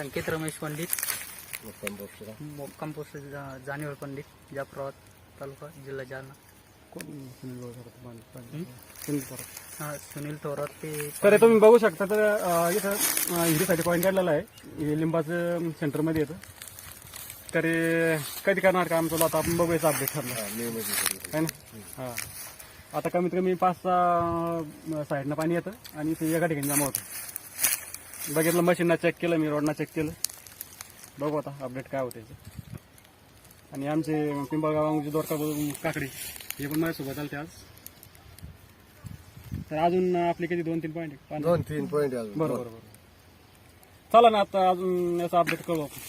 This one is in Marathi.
अनिकेत रमेश पंडित. मोक्काम पोस्ट जा- जानेवार पंडित जाफराबाद तालुका जिल्हा जालना. हा सुनील थोरात ते तर हे तुम्ही बघू शकता तर अं, इथं अं, हिरीसाठी पॉईंट काढलेला आहे. हे लिंबाचं सेंटरमध्ये येतं. तर हे कधी करणार काम चालू? आता आपण बघूयाचं अपडेट ठरलं. है ना? हां. आता कमीत कमी पाच सहा साईडनं पाणी येतं आणि ते एका ठिकाणी जमा होतं. बघितलं मशीनना चेक केलं मी रोडना चेक केलं. बघू आता अपडेट काय होतं आणि आमचे पिंपळगावांचे दोरका काकडे हे पण माझ्यासोबत आले ते आज. तर अजून आपले किती? दोन तीन पॉईंट दोन तीन पॉईंट बरोबर बरोबर. चला ना आता अजून याचा अपडेट करू आपण.